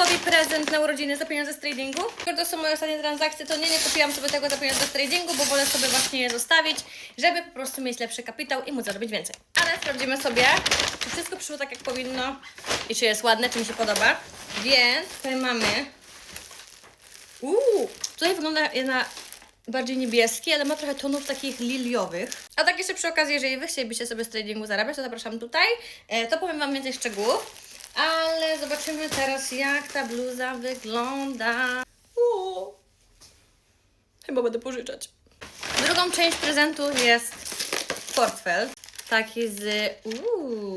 Wojtkowi prezent na urodziny za pieniądze z tradingu. To są moje ostatnie transakcje, to nie, nie kupiłam sobie tego za pieniądze z tradingu, bo wolę sobie właśnie je zostawić, żeby po prostu mieć lepszy kapitał i móc zarobić więcej. Ale sprawdzimy sobie, czy wszystko przyszło tak jak powinno i czy jest ładne, czy mi się podoba. Więc tutaj mamy Uuu, tutaj wygląda na bardziej niebieski, ale ma trochę tonów takich liliowych. A tak jeszcze przy okazji, jeżeli Wy chcielibyście sobie z tradingu zarabiać, to zapraszam tutaj. E, to powiem Wam więcej szczegółów. Ale zobaczymy teraz, jak ta bluza wygląda. Uuu. Chyba będę pożyczać. Drugą część prezentu jest portfel. Taki z... Uuu,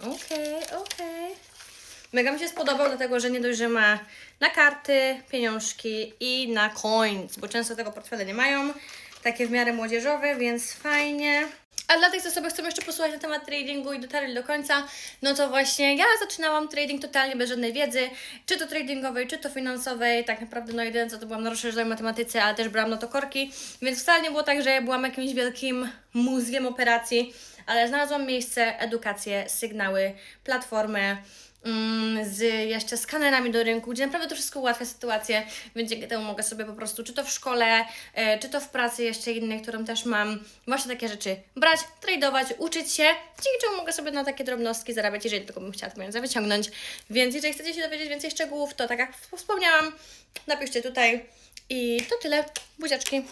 okej, okej. Mega mi się spodobał, dlatego że nie dość, że ma na karty, pieniążki i na coins, bo często tego portfele nie mają. Takie w miarę młodzieżowe, więc fajnie. A dla tych, co sobie chcą jeszcze posłuchać na temat tradingu i dotarli do końca, no to właśnie ja zaczynałam trading totalnie bez żadnej wiedzy, czy to tradingowej, czy to finansowej. Tak naprawdę, no jedyne co to byłam na rozszerzonej matematyce, ale też brałam na to korki, więc wcale nie było tak, że ja byłam jakimś wielkim mózgiem operacji, ale znalazłam miejsce, edukację, sygnały, platformę, mm, z jeszcze skanerami do rynku, gdzie naprawdę to wszystko ułatwia sytuację, więc dzięki temu mogę sobie po prostu, czy to w szkole, e, czy to w pracy jeszcze innej, którą też mam, właśnie takie rzeczy brać, tradować, uczyć się, dzięki czemu mogę sobie na takie drobnostki zarabiać, jeżeli tylko bym chciała te pieniądze wyciągnąć. Więc jeżeli chcecie się dowiedzieć więcej szczegółów, to tak jak wspomniałam, napiszcie tutaj i to tyle. Buziaczki.